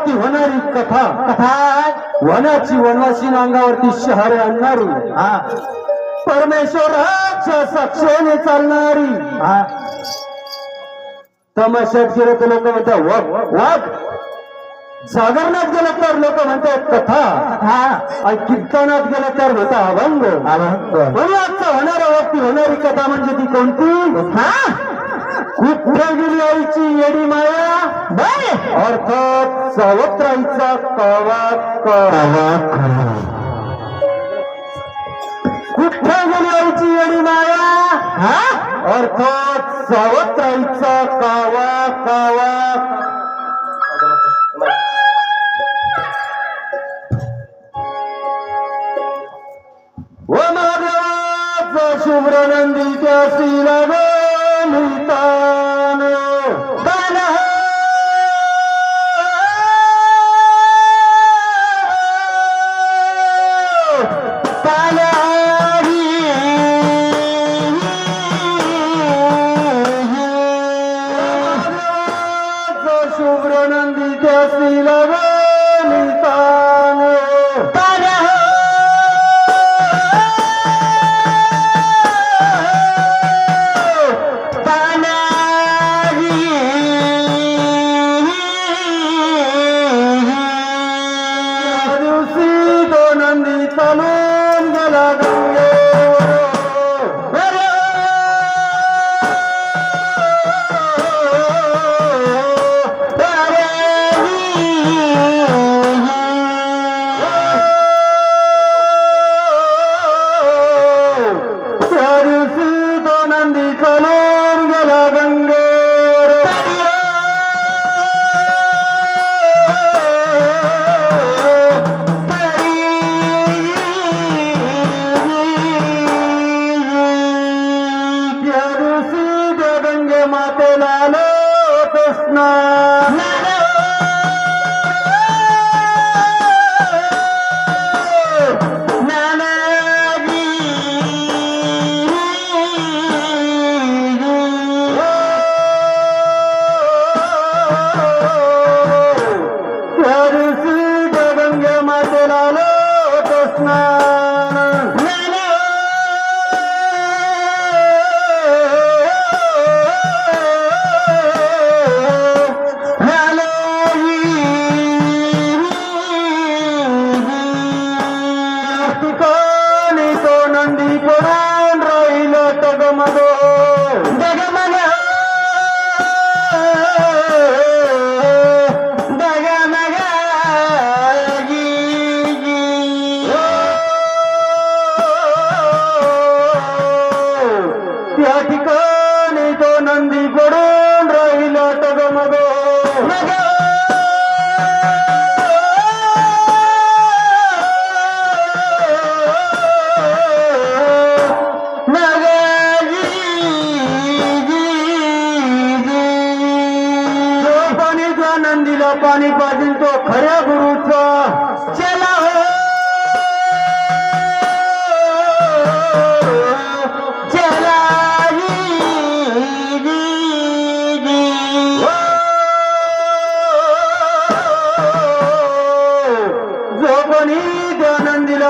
अंगावरती होणारी कथा. कथा वनाची वनवासी अंगावरती शहरे आणणारी. हा. परमेश्वराच्या साक्षीने चालणारी. हा. तमाशात गेलं तर लोक म्हणतात वाघ वाघ. जागरणात गेलं तर लोक म्हणतात कथा. आणि कीर्तनात गेलं तर म्हणतात अभंग. अभंग. म्हणून आजचा होणाऱ्या वक्ती होणारी कथा म्हणजे ती कोणती? हा. कुठे आईची येडी माया. अर्थात सावत्राईचा कावा कावा कुठे आईची येडी माया. हा? अर्थात सावत्राईचा कावा कावा व महादेवाचा शुभ्र त्या शिला नंदी त्या ठिकाणी तो नंदी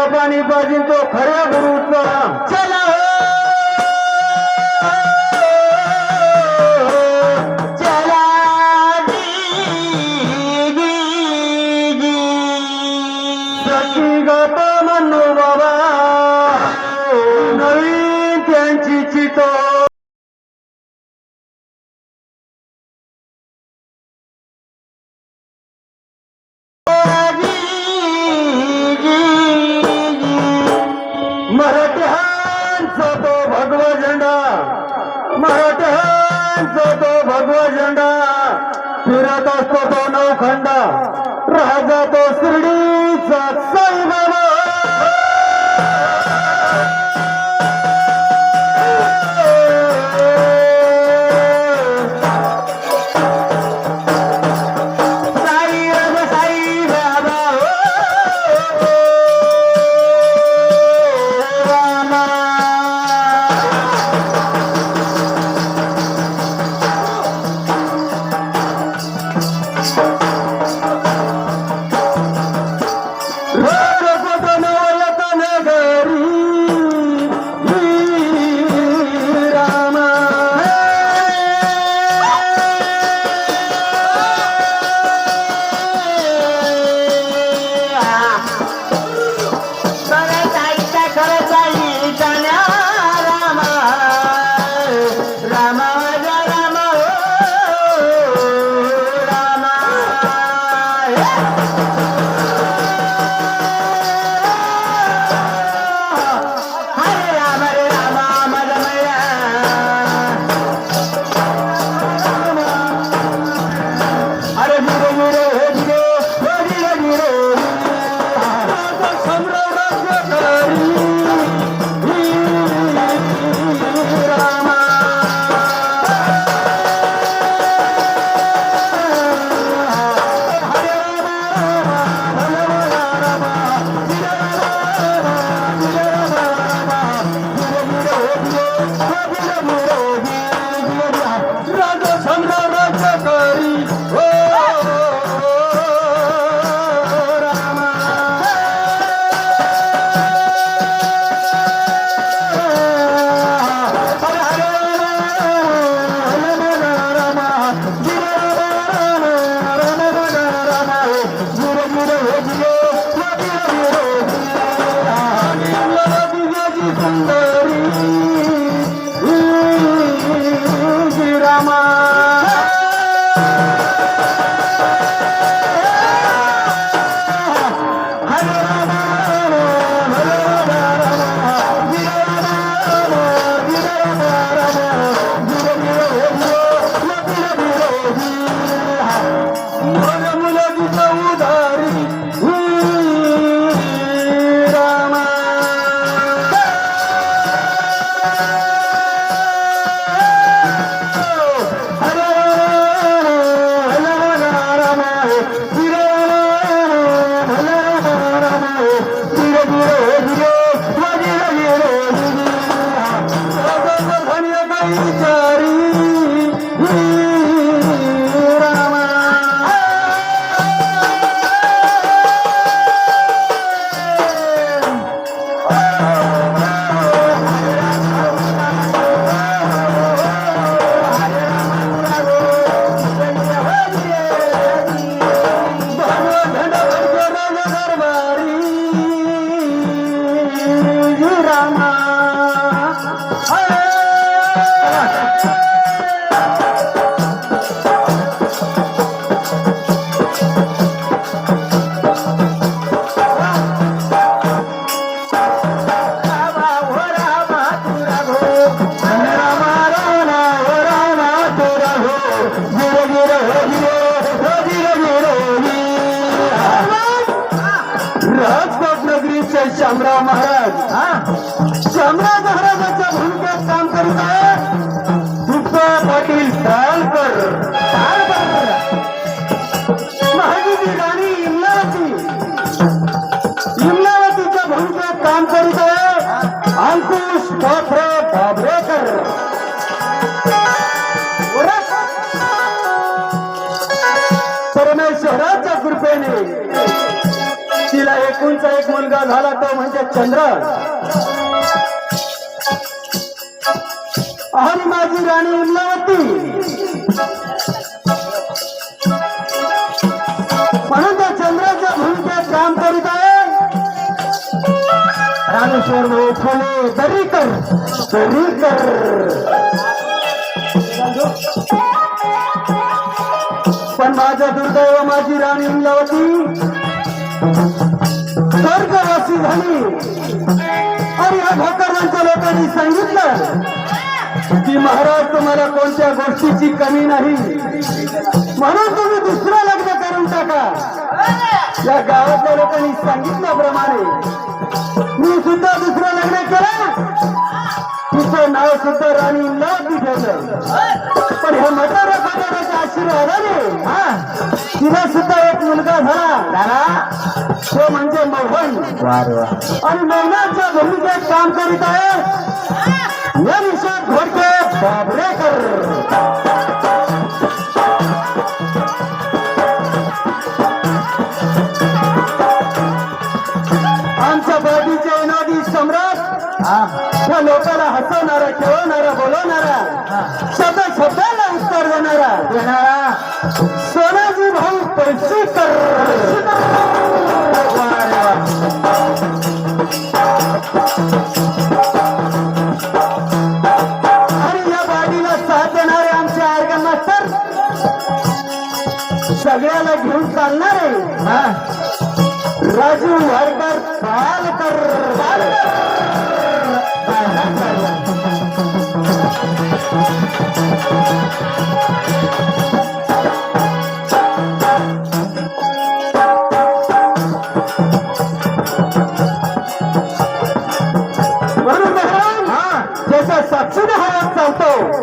पाणी पाहिजे तो खऱ्या गुरुचा चला हो! मराठ्यांचा तो भगवा झेंडा फिरत असतो तो नवखंडा. राजा तो शिर्डी शामराव महाराज. हा? शामराव महाराजांच्या भूमिकेत काम करत आहे माझा चंद्र. आणि माझी राणी इमलावती म्हणून त्या चंद्राच्या भूमिकेत काम करीत आहे. रामेश्वर भाऊ फुले दरीकर. दरीकर. पण माझं दुर्दैव माझी राणी इमलावती झाली आणि या भोकरवांच्या लोकांनी सांगितलं की महाराज तुम्हाला कोणत्या गोष्टीची कमी नाही? म्हणून तुम्ही दुसरं लग्न करून टाका. या गावातल्या लोकांनी सांगितल्याप्रमाणे मी सुद्धा दुसरं लग्न केलं. तिचं नाव सुद्धा राणी इमलावती ठेवलं. पण ह्या म्हाताऱ्या आशीर्वादाने हा तिला सुद्धा एक मुलगा झाला. तो म्हणजे मोहन आणि मोहनाच्या भूमिकेत काम करीत आहे. या विषयात घोडके बाबरेकर. आमच्या बाजूचे अनादी सम्राट. त्या लोकांना हसवणारा खेळवणारा बोलवणारा. शब्द शब्दाला उत्तर देणारा. देणारा. कर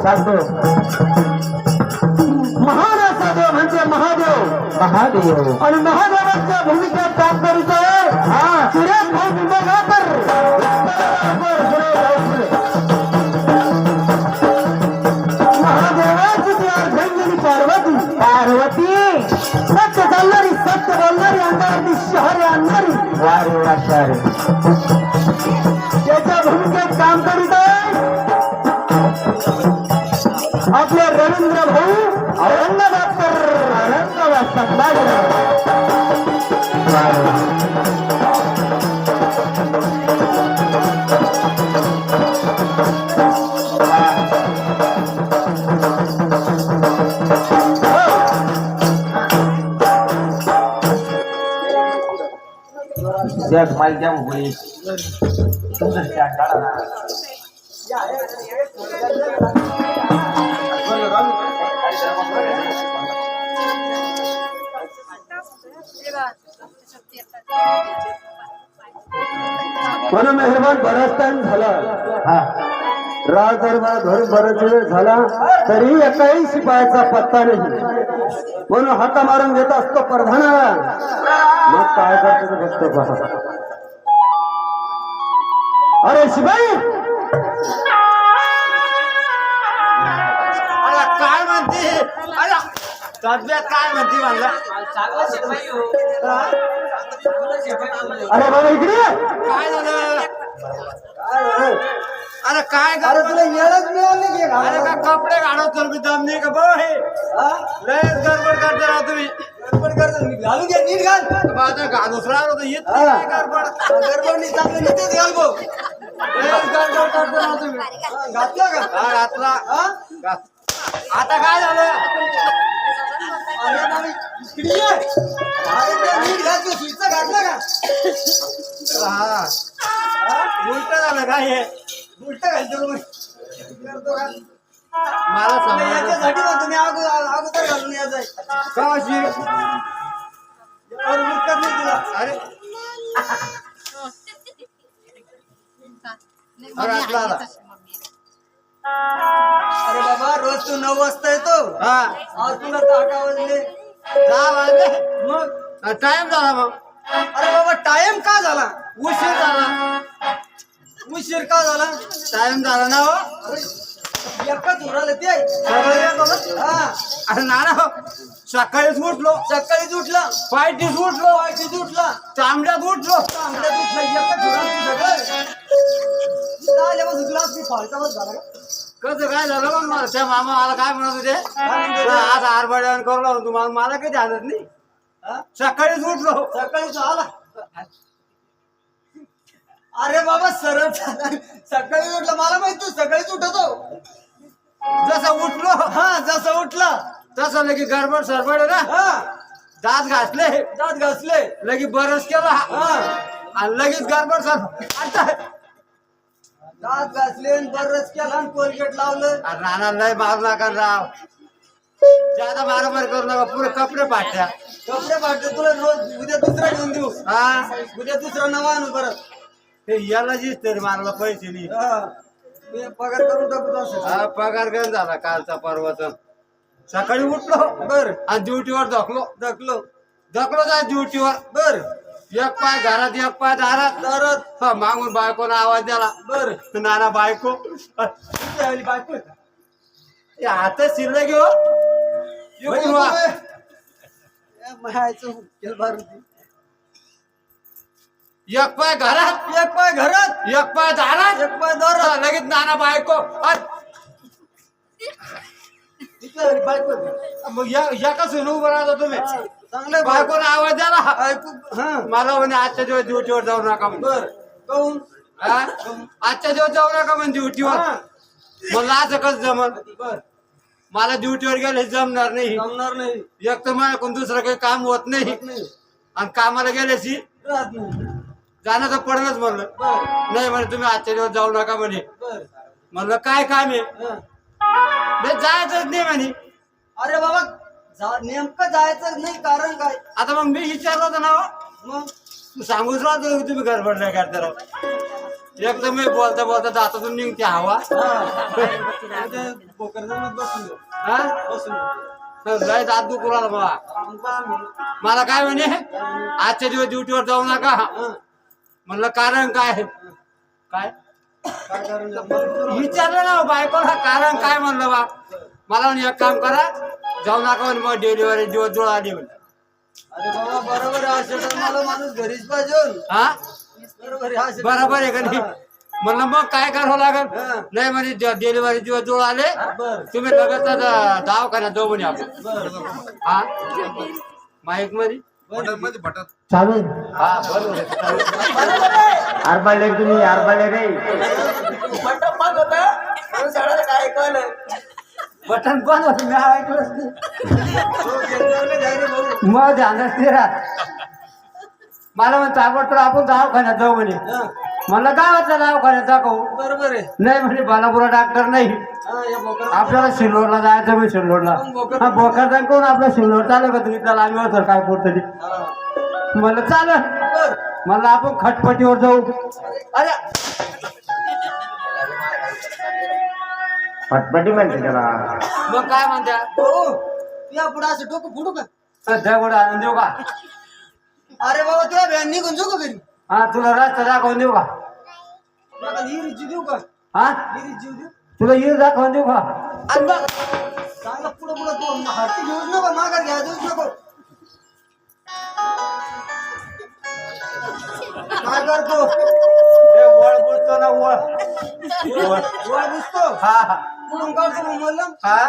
सांगतो. महान असा देव म्हणजे महादेव. महादेव. आणि महादेवाच्या भूमिकेत काम करीत आहे. हा सुरेश भाऊ पार्वती. सत्य बोलणारी अंगावरती शहरे आणणारी. वारे वाशारे. रवींद्र भाऊ औरंगाबाद तर जग मालच्या होई तुमचं स्टँड काढा ना. म्हणून मेहरबान बराच टाइम झाला. हा. राज दरबार धरून बराच वेळ झाला तरी एकाही शिपायाचा पत्ता नाही. म्हणून हाका मारून घेत असतो प्रधानाला मग काय करतो बघतो पहा. अरे शिपाई! अरे काय म्हणते? काय म्हणते म्हणलं? अरे बाबा इकडे. काय झालं? अरे काय अरे तुला येळच मिळाली की अरे का कपडे घालत तर मी दम नाही का बघ हे? लयच गडबड करते राव तुम्ही. गडबड करतो. मी घालू घ्या नीट घाल. माझं राहिलो तर येत नाही काय गडबड? गडबड नाही चांगलं नीटच घाल भाऊ. लयच गडबड करते राव तुम्ही. घातला का? हा घातला. हा? घात- आता काय झालं? का हा उलट झालं काय हे उलट घालतो का? मला याच्यासाठी ना तुम्ही अगोदर घालून यायचंय का अशी और उलटत नाही तुला अरे अरे आपला. अरे बाबा रोज तू नऊ वाजता येतो. हा. आज तुला दहा वाजले दहा वाजले मग? टाइम झाला मग अरे बाबा टाइम का झाला? उशीर झाला. उशीर का झाला? टाइम झाला ना हो. अरे एकच उराले ते. सगळं येत होतं. हा. अरे नाना हो, सकाळीच उठलो. सकाळीच उठला. पायटीच उठलो. पायटीच उठला. तांबड्यात उठलो. तांबड्यात उठला. एकच उराले सगळं. आल्यापासून तुला असं फालतावच झाला का? कसं काय झालं मग मला? त्या मामा मला काय म्हणत होते? आज आरबड्यावर करू तुम्हाला मला काही झालं नाही? हा? सकाळीच उठलो. सकाळीच आला. अरे बाबा सरळ झाला. सकाळी उठला. मला माहीत तू सकाळीच उठतो. जसं उठलो हा जसं उठला. तसं लगे गडबड सरबड ना? हा. दात घासले. दात घासले. लगे बरस केला. हा. आणि लगेच गडबड सर आता दात घासले आणि बरंच केला कोलगेट लावलं. लय मारू नका राव. ज्यादा मारामार करू नका पुरे कपडे पाठ्या कपडे पाठते तुला रोज उद्या दुसरा घेऊन देऊ. हा? उद्या दुसरा नवा आणू परत. ते याला दिसते रे मला पैसे नाही. हा. मी पगार करून टाकू तो असं. हा पगार गण झाला कालचा परवाचा. सकाळी उठलो. बर. आणि ड्युटीवर धकलो. दाखलो धकलो जाय ड्युटीवर. बर. एक पाय घरात एक पाय दारात. दारात. हा मागून बायकोनं आवाज दिला. बर. नाना बायको. आली बायको का? आता शिरलं घेऊ मारुती. एक पाय घरात. एक पाय घरात. एक पाय दारात. एक पाय दारात. लगेच नाना बायको. बायको का? मग या उभं राहता तुम्ही. हा, चांगलं आहे बायको बायकोनं आवाज ऐकू हा. मला म्हणे आजच्या दिवस ड्युटीवर जाऊ नका बर? आजच्या दिवस जाऊ नका म्हणे ड्युटीवर. म्हणलं असं कसं जमल? बर. मला ड्युटीवर गेले जमणार नाही. जमणार नाही. एक तर मला कोण दुसरं काही काम होत नाही. आणि कामाला गेल्याशी जाणं तर पडणंच म्हणलं. नाही म्हणे तुम्ही आजच्या दिवस जाऊ नका म्हणे. बर. म्हणलं काय काम आहे? जायचंच नाही म्हणे. अरे बाबा जा नेमकं जायचं नाही कारण काय? आता मग मी विचारलं होतं ना हो. मग? तू सांगूच राहतो तुम्ही गडबड नाही करता राव एकदम मी बोलता बोलता दातातून निघते हवा. हा. लय दात दुखू राहिला बाबा मला काय म्हणे आजच्या दिवस ड्युटीवर जाऊ नका. म्हणलं कारण काय? काय? विचारलं ना बायकोला कारण काय? म्हणलं बा. मला म्हणे एक काम करा जाऊ नका म्हणे मग डिलिव्हरी दिवस जुळ आली म्हणे. अरे बाबा बरोबर आहे असेल तर मला माणूस घरीच पाहिजे हा? बरोबर आहे असेल तर- बरोबर आहे का नाही? म्हणलं मग काय करावं लागेल? हा. नाही म्हणे डिलिव्हरी दिवस जुळ आले बर. तुम्ही लगेच द- दवाखान्यात जाऊ म्हणे आपण. बर बर. हा? माईकमध्ये चालू हा बरोबर आरबाळले तुम्ही आरबाळले रे बटन बंद होत? मी ऐकलंच नाही. मग ध्यानच नाही राहत मला म्हणतो ताबडतोब आपण दवाखान्यात जाऊ म्हणे. म्हणलं गावातल्या दवाखान्यात दाखवू. बरोबर आहे. नाही म्हणे बालापुरा डॉक्टर नाही. आपल्याला सिल्लोडला जायचं मी सिल्लोडला. हा बोकर कोण आपला सिल्लोड चालू का तुम्ही त्याला आम्ही होतो काय पुरतं ते. म्हणलं चालेल. बर. म्हणलं आपण खटपटीवर जाऊ. अरे फटफटी म्हणते त्याला. मग काय म्हणत्या? हो या पुढे असं डोकं फुटू का? सध्या कुठं आणून देऊ का? अरे बाबा तुला व्हॅन निघून जाऊ का घरी? हा तुला रस्ता दाखवून देऊ का? नका हिरीची देऊ का? हा? देऊ? तुला येऊ दाखवून देऊ का? आणि बघ चांगला पुढं पुढं तू हाती घेऊच नको माघार घ्या देऊच नको. काय करतो? ते वळ बुजतो ना वळ. वळ. वळ बुसतो हा हा. कुठून काढतो मग हा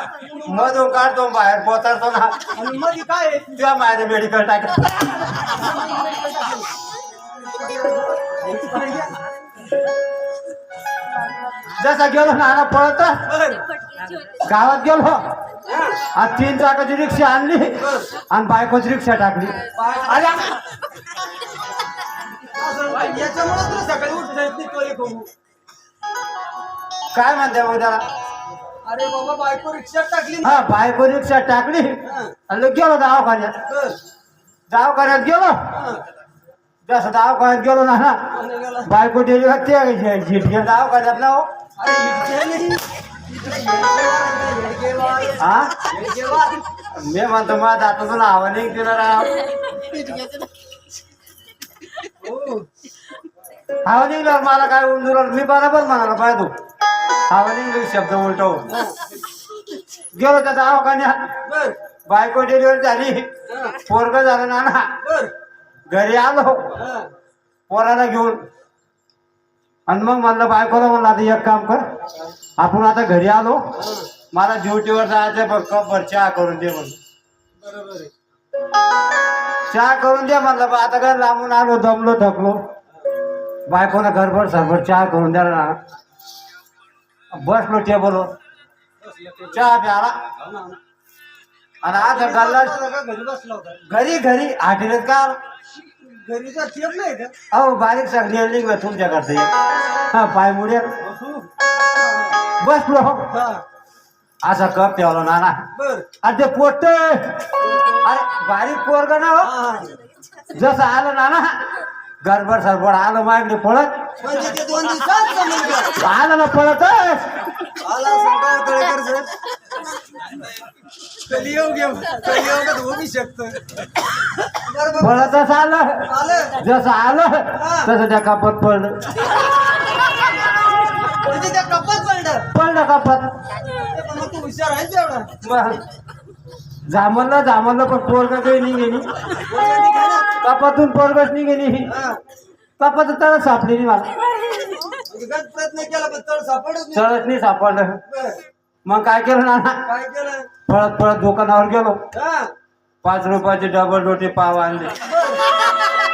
मधून काढतो बाहेर पोताडतो ना आणि मध्ये काय आहे? तुझ्या मायने मेडिकल टाक जसा गेलो ना ना पळत गावात गेलो आणि तीन चाकाची रिक्षा आणली आणि बायकोची रिक्षा टाकली अरे याच्यामुळे तुला सकाळी उठता येत नाही टोले खाऊ काय म्हणते मग त्याला अरे बाबा बायको रिक्षात टाकली ना हा बायको रिक्षा टाकली आणि गेलो दवाखान्यात बस. दवाखान्यात गेलो हा. जसं दवाखान्यात गेलो ना ना गेला. बायको ते झिटके दवाखान्यात ना हो अरे इतके नाही. इतके येडगेवार, येडगेवार, हा येडगेवार. मी म्हणतो माझा दातातून हवा नाही तिला राव हो. हवा निघल्यावर मला काय उंदूर मी बरोबर म्हणाला पाहिजे हवा निघली शब्द उलटव गेलो त्या दवाखान्यात बायको डिलिव्हरी झाली. पोरग झालं ना ना बर. घरी आलो. पोराला घेऊन. आणि मग म्हणलं बायकोला म्हणलं आता एक काम कर. आपण आता घरी आलो. मला ड्युटीवर जायचं बघ कपभर चहा करून दे आहे. चहा करून दे म्हणलं बा आता काय लांबून आलो दमलो थकलो. बायकोनं घरभर सरभर चहा करून द्याला ना. बसलो टेबलवर चहा प्याला. आणि बसला का? घरी बसला होता. घरी घरी. हॉटेलात का? घरीचा टेप नाही का? अहो बारीक सगळी तुमच्याकडचं एक. हा पाय मुडे बसलो. हा. असा कप ठेवला नाना. अरे ते पोट अरे बारीक पोरग ना हा. जसं आलं नाना. गडबड सरबड आलं मागणी पळत. म्हणजे ते दोन दिवसात. आलं ना पळत आला. कलियोग कलियोगात होऊ बी शकतं. पळतच आलं. आलं? जसं आलं तसं त्या कपात पडलं म्हणजे त्या कपात पडलं पडलं कपात. मग तू हुशार मग जामलं जामलं पण पोरग काही नाही गेली काय ना? कपातून गेली हा. कपात मला. प्रयत्न केला पण तळ सापडत नाही. चढच नाही सापडलं. बर. मग काय केलं नाना? काय केलं? पळत पळत दुकानावर गेलो. हा. पाच रुपयाचे डबल रोटी पाव आणले. बर.